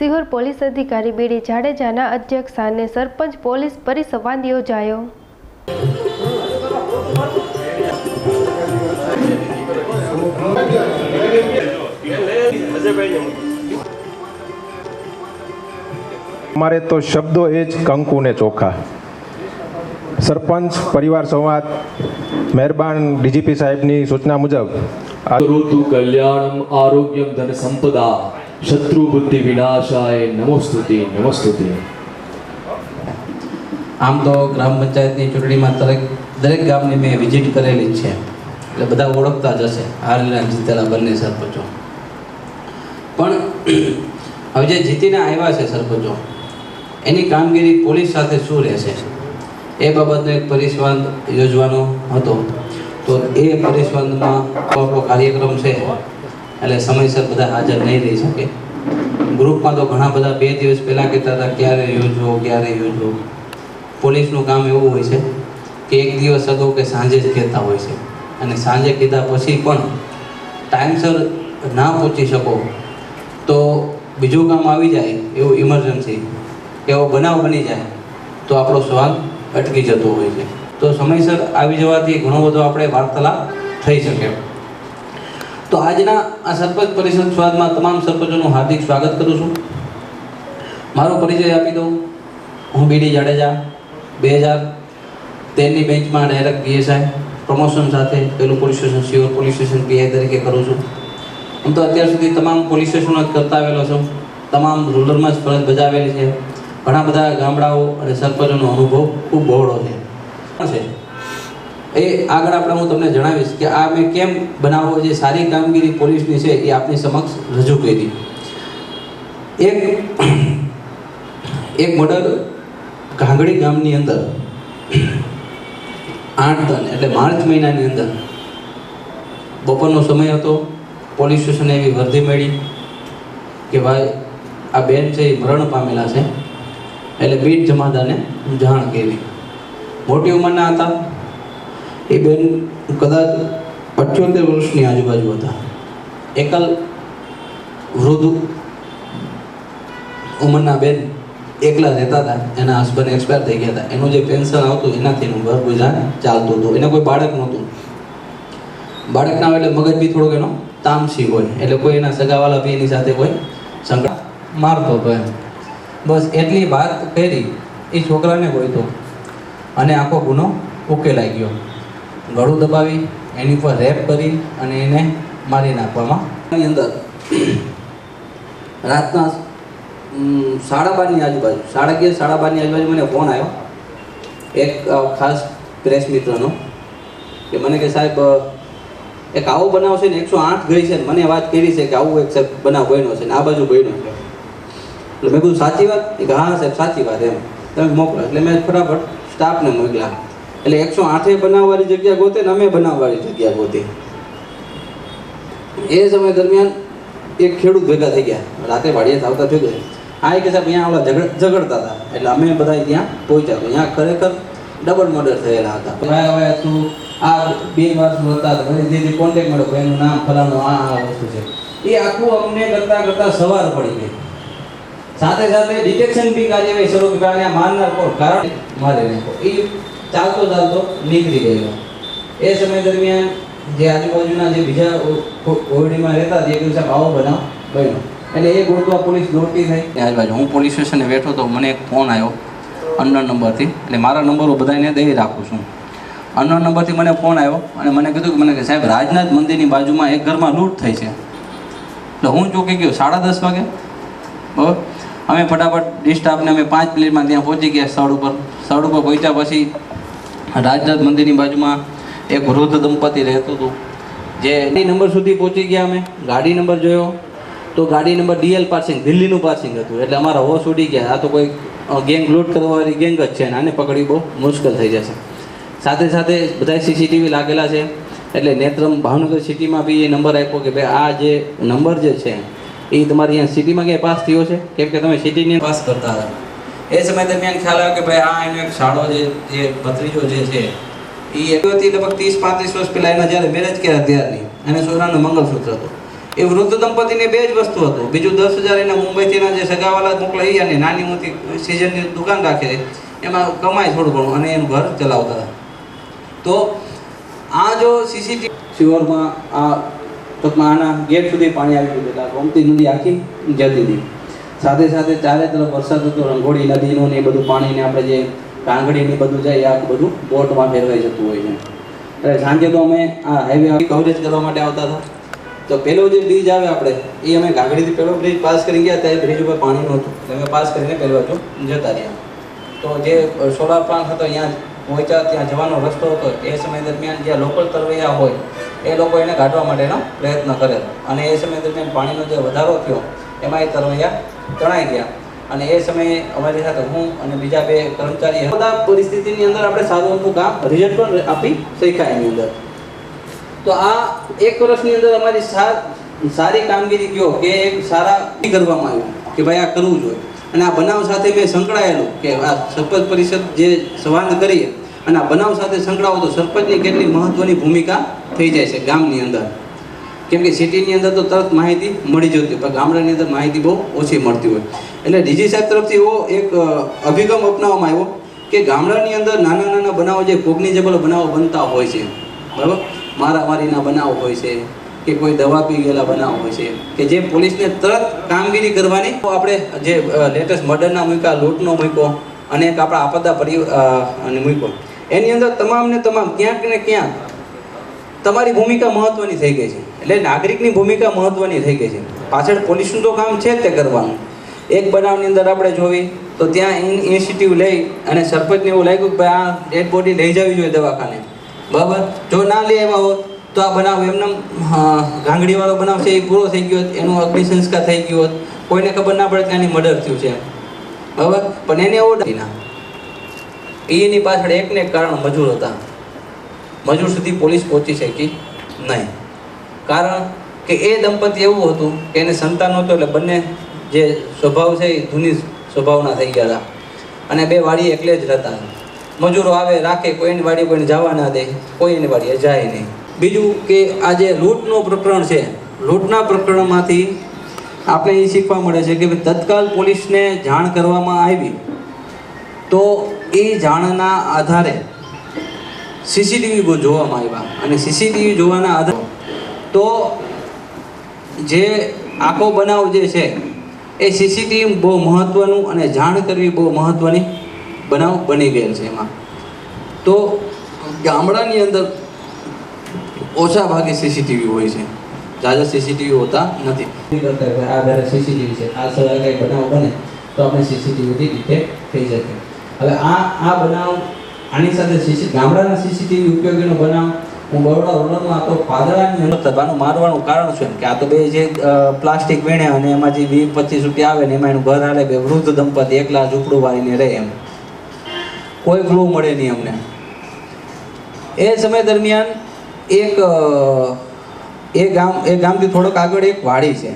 Sihor police અધિકારી બીડી જાડેજાના અધ્યક્ષ સ્થાને સરપંચ પોલીસ પરિસંવાદ યોજાયો. અમારે તો શબ્દો એ જ કંકુ ને ચોખા. સરપંચ પરિવાર સંવાદ મહેરબાન ડીજીપી સાહેબની સૂચના મુજબ. કલ્યાણ કલ્યાણમ આરોગ્યમ ધન સંપદા. શત્રુ બુદ્ધિ વિનાશાય નમોસ્તુતિ નમોસ્તુતિ આમ તો ગ્રામ પંચાયતની ચૂંટણીમાં દરેક દરેક ગામની મેં વિઝિટ કરેલી છે. એટલે બધા ઓળખતા જ હશે. હારેલા જીતેલા બંને સરપંચો. પણ હવે જે જીતીને આવ્યા છે સરપંચો, એની કામગીરી પોલીસ સાથે શું રહેશે? એ બાબતનો એક પરિસંવાદ યોજવાનો હતો. તો એ પરિસંવાદમાં કોઈ કાર્યક્રમ છે. એટલે સમયસર બધા હાજર નહીં રહી શકે. ગ્રુપમાં તો ઘણા બધા બે દિવસ પહેલાં કહેતા હતા, ક્યારે યોજવો ક્યારે યોજવો પોલીસનું કામ એવું હોય છે કે એક દિવસ અગાઉ કે સાંજે જ કહેતા હોય છે. અને સાંજે કીધા પછી પણ ટાઈમસર ના પહોંચી શકો તો બીજું કામ આવી જાય એવું ઇમરજન્સી એવો બનાવ બની જાય તો આપણો સવાલ અટકી જતો હોય છે. તો સમયસર આવી જવાથી ઘણો બધો આપણે વાર્તાલાપ થઈ શકે. તો આજના આ સરપંચ પરિષદ સ્વાદમાં તમામ સરપંચોનું હાર્દિક સ્વાગત કરું છું. મારો પરિચય આપી દઉં. હું બીડી જાડેજા, બે હજાર તેરની બેન્ચમાં ડાયરેક્ટ પીએસઆઈ પ્રમોશન સાથે પેલું police station, સિયોર police station PI તરીકે કરું છું. હું તો અત્યાર સુધી તમામ પોલીસ સ્ટેશનો જ કરતા આવેલો છું. તમામ રૂરલમાં જ ફરજ બજાવેલી છે. ઘણા બધા ગામડાઓ અને સરપંચોનો અનુભવ ખૂબ બહોળો છે. એ આગળ આપણે હું તમને જણાવીશ કે આ મેં કેમ બનાવો, જે સારી કામગીરી પોલીસની છે એ આપની સમક્ષ રજૂ કરી. એક એક મર્ડર ઘાંગડી ગામની અંદર, આઠ ટન એટલે માર્ચ મહિનાની અંદર, બપોરનો સમય હતો, પોલીસ સ્ટેશને એવી વર્ધી મળી કે ભાઈ, આ બેન છે એ મરણ પામેલા છે, એટલે બીટ જમાદાને જાણ કરી. મોટી ઉંમરના હતા એ બેન કદાચ અઠ્યોતેર વર્ષની આજુબાજુ હતા. એકલ વૃદ્ધ ઉંમરના બેન એકલા રહેતા હતા. એના હસબન્ડ એક્સપાયર થઈ ગયા હતા. એનું જે પેન્શન આવતું એનાથી એનું ઘર ગુજરાન ચાલતું હતું. એને કોઈ બાળક નહોતું. બાળક ના હોય એટલે મગજ બી થોડોક એનો તામસી હોય. એટલે કોઈ એના સગાવાલા બી એની સાથે કોઈ સંકળા મારતો હતો એમ. બસ એટલી વાત કરી. એ છોકરાને ગોઈતો અને આખો ગુનો ઉકેલાઈ ગયો. ગળું દબાવી, એની ઉપર રેપ કરી અને એને મારી નાખવામાં એની અંદર રાતના સાડા બારની આજુબાજુ, સાડા અગિયાર સાડા બારની આજુબાજુ મને ફોન આવ્યો. એક ખાસ પ્રેસ મિત્રનો કે મને કે સાહેબ એક આવો બનાવ છે ને, એકસો આઠ ગઈ છે ને, મને વાત કરી છે કે આવું એક સાહેબ બનાવ બન્યો છે ને, આ બાજુ બન્યો છે. એટલે મેં કીધું, સાચી વાત? કે, હા, સાહેબ, સાચી વાત, એમ. તમે મોકલો. એટલે મેં ફટાફટ સ્ટાફને મોકલ્યા. એટલે એકસો આઠે બનાવવાની જગ્યા ગોતે ને અમે બનાવવાની જગ્યા ગોતી. એ સમય દરમિયાન એક ખેડૂત ભેગા થઈ ગયા. રાતે વાડીએ આવતા થઈ ગયા. આ કે સાહેબ, અહીંયા ઓલા ઝઘડ ઝઘડતા હતા. એટલે અમે બધા ત્યાં પહોંચ્યા અહીંયા ખરેખર ડબલ મર્ડર થયેલા હતા. ભાઈ, હવે તું આ બે વર્ષનું હતા પછી દીદી કોન્ટેક મળ્યો. ભાઈનું નામ ફલાણું, આ આ વસ્તુ છે. એ આખું અમને કરતા કરતા સવાર પડી ગઈ. સાથે સાથે ડિટેક્શન બી કાર્યવાહી શરૂ કરવાની માનનાર કોણ? કારણ મારી નહીં. એ ચાલતો ચાલતો નીકળી ગયેલો એ સમય દરમિયાન જે આજુબાજુના જે બીજા ઓરડીમાં રહેતા તે દિવસે આવો બનાવ. બન્યો. એટલે એ ગોળવા પોલીસ દોડતી થઈ. આજુબાજુ હું પોલીસ સ્ટેશને બેઠો તો મને એક ફોન આવ્યો અનનોન નંબરથી. એટલે મારા નંબરો બધાને દઈ રાખું છું. અન્ય નંબરથી મને ફોન આવ્યો અને મને કીધું કે, મને કે, સાહેબ, રાજનાથ મંદિરની બાજુમાં એક ઘરમાં લૂંટ થઈ છે. એટલે હું ચોકી ગયો, સાડા દસ વાગે. બરાબર? અમે ફટાફટ ડિસ્ટાફને અમે પાંચ મિનિટમાં ત્યાં પહોંચી ગયા સ્થળ ઉપર. સ્થળ ઉપર પહોંચ્યા પછી રાજનાથ મંદિરની બાજુમાં એક વૃદ્ધ દંપતી રહેતું હતું. જે નંબર સુધી પહોંચી ગયા અમે. ગાડી નંબર જોયો તો ગાડી નંબર ડીએલ પાર્સિંગ, દિલ્હીનું પાર્સિંગ હતું. એટલે અમારા હોશ ઉડી ગયા. આ તો કોઈ ગેંગ લૂંટ કરવાવાળી ગેંગ જ છે અને આને પકડી બહુ મુશ્કેલ થઈ જશે. સાથે સાથે બધા સીસીટીવી લાગેલા છે. એટલે નેત્રમ ભાવનગર સિટીમાં બી એ નંબર આપ્યો કે ભાઈ, આ જે નંબર જે છે, એ તમારી અહીંયા સિટીમાં ક્યાંય પાસ થયો છે? કેમ કે તમે સિટીની પાસ કરતા હતા. એ સમય દરમિયાન ખ્યાલ આવ્યો કે ભાઈ આ એનો એક શાળો જે જે ભત્રીજો જે છે એ હતી લગભગ ત્રીસ પાંત્રીસ વર્ષ પહેલાં. એના જ્યારે મેરેજ કર્યા ત્યારની, અને સોનાનું મંગળસૂત્ર હતું. એ વૃદ્ધ દંપતીને બે જ વસ્તુ હતું. બીજું દસ હજાર એના મુંબઈથીના જે સગાવાલા મોકલાઈ અને નાની મોટી સિઝનની દુકાન રાખે, એમાં કમાય થોડું ઘણું અને એનું ઘર ચલાવતા હતા. તો આ જો સીસીટીવી શિવરમાં આ ટૂંકમાં આના ગેટ સુધી પાણી આવી ગયું ગમતી ગોમતી નદી આખી જતી હતી. સાથે સાથે ચારે તરફ વરસાદ હતો, રંગોળી, નદીનું ને બધું પાણીને આપણે જે કાંગડીને બધું જાય આખું બધું બોટમાં ફેરવાઈ જતું હોય છે. એટલે સાંજે તો અમે આ હાઈવે કવરેજ કરવા માટે આવતા હતા. તો પેલો જે બ્રિજ આવે આપણે, એ અમે ગાગડીથી પેલો બ્રિજ પાસ કરી ગયા ત્યારે બ્રિજ ઉપર પાણી નહોતું. અમે પાસ કરીને પહેલા તો જતા રહ્યા. તો જે સોલાર પ્લાન્ટ હતો, ત્યાં પહોંચ્યા, ત્યાં જવાનો રસ્તો હતો. એ સમય દરમિયાન જે લોકલ તરવૈયા હોય, એ લોકો એને કાઢવા માટેનો પ્રયત્ન કરે અને એ સમય દરમિયાન પાણીનો જે વધારો થયો એમાં એ તરવૈયા તણાઈ ગયા. અને એ સમયે અમારી સાથે હું અને બીજા બે કર્મચારી. બધા પરિસ્થિતિની અંદર આપણે સારું અમુક કામ રિઝલ્ટ પણ આપી શક્યા એની અંદર. તો આ એક વર્ષની અંદર અમારી સારી કામગીરી કયો કે એક સારા કરવામાં આવ્યું કે ભાઈ આ કરવું જોઈએ. અને આ બનાવ સાથે મેં સંકળાયેલું કે આ સરપંચ પરિષદ જે સંવાદ કરીએ અને આ બનાવ સાથે સંકળાવો તો સરપંચની કેટલી મહત્વની ભૂમિકા થઈ જાય છે ગામની અંદર. કેમ કે સિટીની અંદર તો તરત માહિતી મળી જતી હોય, પણ ગામડાની અંદર માહિતી બહુ ઓછી મળતી હોય. એટલે ડીજી સાહેબ તરફથી એવો એક અભિગમ અપનાવવામાં આવ્યો કે ગામડાની અંદર નાના નાના બનાવો જે કોગ્નિજેબલ બનાવો બનતા હોય છે, બરાબર? મારામારીના બનાવો હોય છે, કે કોઈ દવા પી ગયેલા બનાવો હોય છે, કે જે પોલીસને તરત કામગીરી કરવાની આપણે જે લેટેસ્ટ મર્ડરના મૂક્યા, લૂંટનો મૂક્યો, અને એક આપણા આપદા પરિ મૂક્યો. એની અંદર તમામને તમામ ક્યાંક ને ક્યાંક તમારી ભૂમિકા મહત્વની થઈ ગઈ છે. એટલે નાગરિકની ભૂમિકા મહત્વની થઈ ગઈ છે. પાછળ પોલીસનું તો કામ છે તે કરવાનું. એક બનાવની અંદર આપણે જોવી, તો ત્યાં ઇન્સ્ટિટ્યૂટ લઈ અને સરપંચને એવું લાગ્યું કે ભાઈ આ ડેડ બોડી લઈ જવી જોઈએ દવાખાને. બરાબર? જો ના લઈ આવ્યા હોત, તો આ બનાવ એમને ગાંગડીવાળો બનાવ છે એ પૂરો થઈ ગયો હોત, એનું અગ્નિ સંસ્કાર થઈ ગયો હોત. કોઈને ખબર ના પડે કે આની મર્ડર થયું છે બરાબર? પણ એને એવો ના. એની પાછળ એકને એક કારણ મજૂર હતા. મજૂર સુધી પોલીસ પહોંચી શકી નહીં. કારણ કે એ દંપતી એવું હતું કે એને સંતાન હતું એટલે બંને જે સ્વભાવ છે એ ધૂની સ્વભાવના થઈ ગયા હતા. અને બે વાડી એકલે જ રહેતા. મજૂરો આવે, રાખે કોઈની વાડી કોઈને જવા ના દે, કોઈ એની વાડીએ જાય નહીં. બીજું કે આ જે લૂંટનું પ્રકરણ છે, લૂંટના પ્રકરણમાંથી આપણે એ શીખવા મળે છે કે તત્કાલ પોલીસને જાણ કરવામાં આવી તો એ જાણના આધારે સીસીટીવી જોવામાં આવ્યા અને સીસીટીવી જોવાના આધારે તો જે આખો બનાવ જે છે એ સીસીટીવી બહુ મહત્ત્વનું અને જાણ કરવી બહુ મહત્ત્વની બનાવ બની ગયેલ છે એમાં. તો ગામડાની અંદર ઓછા ભાગે સીસીટીવી હોય છે. ઝાઝા સીસીટીવી હોતા નથી. આ ઘરે સીસીટીવી છે. આ સવારે કંઈ બનાવ બને તો આપણે સીસીટીવીથી ડિટેક્ટ થઈ શકે હવે આ આ બનાવ આની સાથે સીસી ગામડાના સીસીટીવી ઉપયોગીનો બનાવ. હું બરોડા રોડમાં તો પાદળાની અંદર થવાનું મારવાનું કારણ શું કે આ તો બે જે પ્લાસ્ટિક વીણે અને એમાં જે વીસ પચીસ રૂપિયા આવે ને એમાં એનું ઘર હાલે, બે વૃદ્ધ દંપતી એકલા ઝૂંપડું વાળીને રહે એમ. કોઈ ગૃહ મળે નહીં અમને. એ સમય દરમિયાન એક એ ગામ, એ ગામથી થોડોક આગળ એક વાડી છે.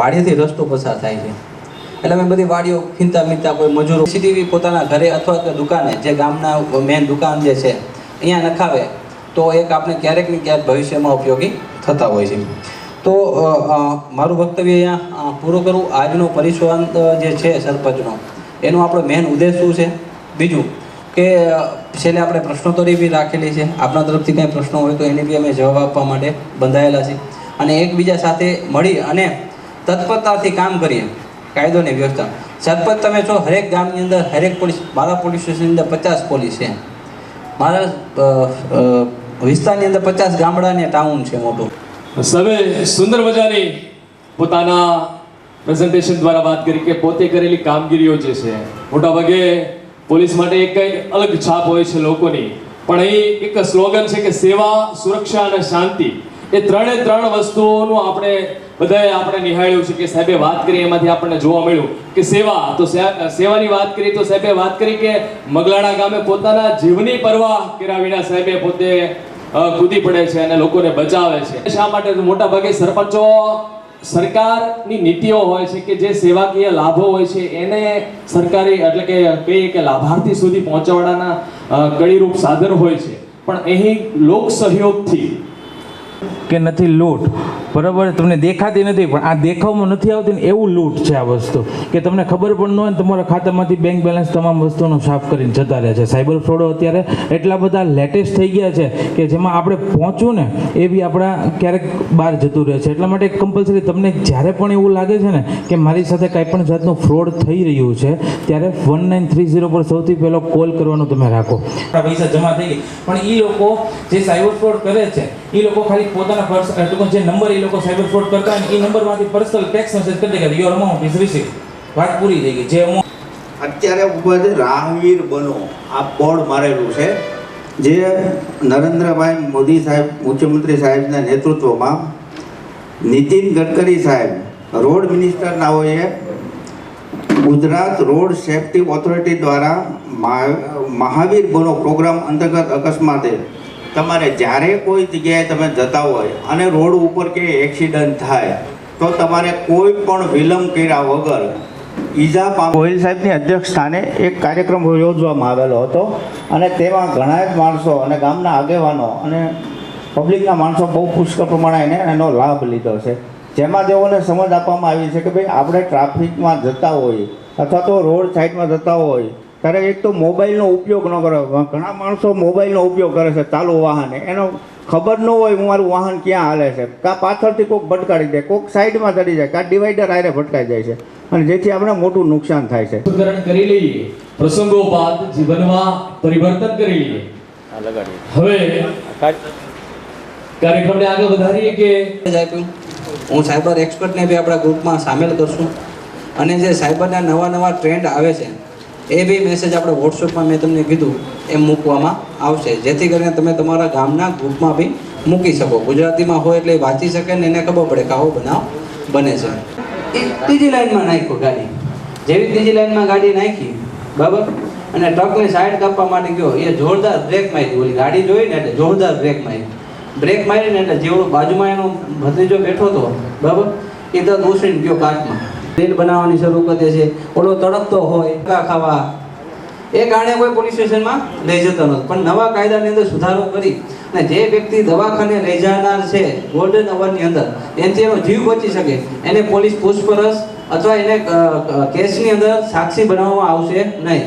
વાડીથી રસ્તો પસાર થાય છે. એટલે અમે બધી વાડીઓ ખીનતા મીનતા કોઈ મજૂરો સીસીટીવી પોતાના ઘરે અથવા તો દુકાને, જે ગામના મેન દુકાન જે છે, અહીંયા નખાવે, તો એક આપણે ક્યારેક ને ક્યારેક ભવિષ્યમાં ઉપયોગી થતા હોય છે. તો મારું વક્તવ્ય અહીંયા પૂરું કરું. આજનો પરિસંવાદ જે છે સરપંચનો, એનો આપણો મેન ઉદ્દેશ શું છે? બીજું કે છેલ્લે આપણે પ્રશ્નોત્તરી બી રાખેલી છે. આપણા તરફથી કંઈ પ્રશ્નો હોય તો એને બી અમે જવાબ આપવા માટે બંધાયેલા છે. અને એકબીજા સાથે મળી અને તત્પરતાથી કામ કરીએ. કાયદોની વ્યવસ્થા. સરપંચ તમે છો હરેક ગામની અંદર, હરેક પોલીસ મારા પોલીસ સ્ટેશનની અંદર પચાસ પોલીસ છે. મારા વિસ્તારની અંદર પચાસ ગામડા ને ટાઉન છે મોટું. સવે સુંદર મજાની પોતાના પ્રેઝન્ટેશન દ્વારા વાત કરી કે પોતે કરેલી કામગીરીઓ જે છે, મોટાભાગે પોલીસ માટે એક કંઈ અલગ છાપ હોય છે લોકોની. પણ અહીં એક સ્લોગન છે કે સેવા, સુરક્ષા અને શાંતિ. એ ત્રણે ત્રણ વસ્તુઓનું આપણે બધાએ આપણે નિહાળ્યું છે કે સાહેબે વાત કરી, એમાંથી આપણને જોવા મળ્યું કે સેવા, તો સેવાની વાત કરી, તો સાહેબે વાત કરી કે મગલાણા ગામે પોતાના જીવની પરવા કર્યા વિના સાહેબે પોતે કૂદી પડે છે અને લોકોને બચાવે છે. શા માટે મોટા ભાગે સરપંચો સરકારની નીતિઓ હોય છે કે જે સેવાકીય લાભો હોય છે, એને સરકારી એટલે કે કહીએ કે લાભાર્થી સુધી પહોંચાડવાના કડીરૂપ સાધન હોય છે. પણ અહીં લોક સહયોગથી કે નથી લૂંટ. બરાબર, તમને દેખાતી નથી, પણ આ દેખાવમાં નથી આવતી ને એવું લૂંટ છે આ વસ્તુ. કે તમને ખબર પણ ન હોય તમારા ખાતામાંથી બેંક બેલેન્સ તમામ વસ્તુનો સાફ કરીને જતા રહે છે. સાયબર ફ્રોડો અત્યારે એટલા બધા લેટેસ્ટ થઈ ગયા છે કે જેમાં આપણે પહોંચવું ને એ બી આપણા ક્યારેક બહાર જતું રહે છે. એટલા માટે કમ્પલસરી તમને જ્યારે પણ એવું લાગે છે ને કે મારી સાથે કાંઈ પણ જાતનું ફ્રોડ થઈ રહ્યું છે, ત્યારે વન નાઇન થ્રી ઝીરો પર સૌથી પહેલો કોલ કરવાનો તમે રાખો. પૈસા જમા થઈ ગઈ પણ એ લોકો જે સાયબર ફ્રોડ કરે છે એ લોકો ખાલી પોતાના પર્સ જે નંબર એ લોકો સાયબર ફ્રોડ કરતા હોય એ નંબરમાંથી પર્સનલ ટેક્સ મેસેજ કરી દે કે યોર અમાઉન્ટ ઇઝ રિસીવ વાત પૂરી થઈ ગઈ. જે અત્યારે ઉપર છે રાહવીર બનો. આ બોર્ડ મારેલું છે. જે નરેન્દ્રભાઈ મોદી સાહેબ, મુખ્યમંત્રી સાહેબના નેતૃત્વમાં નીતિન ગડકરી સાહેબ, રોડ મિનિસ્ટરનાઓએ ગુજરાત રોડ સેફ્ટી ઓથોરિટી દ્વારા મહાવીર બનો પ્રોગ્રામ અંતર્ગત અકસ્માતે. તમારે જ્યારે કોઈ જગ્યાએ તમે જતા હોય અને રોડ ઉપર કે એક્સિડન્ટ થાય, તો તમારે કોઈ પણ વિલંબ કર્યા વગર ઈજા પામ ગોહિલ સાહેબની અધ્યક્ષ સ્થાને એક કાર્યક્રમ યોજવામાં આવેલો હતો અને તેમાં ઘણા જ માણસો અને ગામના આગેવાનો અને પબ્લિકના માણસો બહુ પુષ્કળ પ્રમાણે એને એનો લાભ લીધો છે. જેમાં તેઓને સમજ આપવામાં આવી છે કે ભાઈ આપણે ટ્રાફિકમાં જતા હોઈએ અથવા તો રોડ સાઈડમાં જતા હોય ત્યારે એક તો મોબાઈલનો ઉપયોગ ન કરો. ઘણા માણસો મોબાઈલનો ઉપયોગ કરે છે ચાલુ વાહને. એનો ખબર ન હોય હું મારું વાહન ક્યાં હાલે છે. કાં પાછળથી કોઈક ભટકાડી દે કોઈક સાઈડમાં ચડી જાય કાં ડિવાઈડર આરે ભટકાઈ જાય છે. અને જેથી આપણે મોટું નુકસાન થાય છે. કરી લઈએ. પ્રસંગોપાત જીવનમાં પરિવર્તન કરી લઈએ. હવે કાર્યક્રમને આગળ વધારીએ કે હું સાયબર એક્સપર્ટને બી આપણા ગ્રુપમાં સામેલ કરશું. અને જે સાયબરના નવા નવા ટ્રેન્ડ આવે છે એ બી મેસેજ આપણે વોટ્સઅપમાં મેં તમને કીધું એમ મૂકવામાં આવશે. જેથી કરીને તમે તમારા ગામના ગ્રુપમાં બી મૂકી શકો. ગુજરાતીમાં હોય એટલે એ વાંચી શકે ને એને ખબર પડે કે આવો બનાવ બને છે. ત્રીજી લાઈનમાં નાખ્યો ગાડી. જેવી ત્રીજી લાઈનમાં ગાડી નાખી, બરાબર? અને ટ્રકની સાઈડ કાપવા માટે ગયો. એ જોરદાર બ્રેક મારી ઓલી ગાડી જોઈ ને એટલે જોરદાર બ્રેક મારી. બ્રેક મારીને એટલે જેવડો બાજુમાં એનો ભત્રીજો બેઠો હતો, બરાબર? એ તો ઉછળીને ગયો કાચમાં રીલ બનાવવાની શરૂ કરે છે. ઓલો તડપતો હોય ખાવા. એ કારણે કોઈ પોલીસ સ્ટેશનમાં લઈ જતો નથી. પણ નવા કાયદાની અંદર સુધારો કરી અને જે વ્યક્તિ દવાખાને લઈ જનાર છે ગોલ્ડન અવરની અંદર, એનાથી એનો જીવ બચી શકે. એને પોલીસ પૂછપરછ અથવા એને કેસની અંદર સાક્ષી બનાવવામાં આવશે નહીં.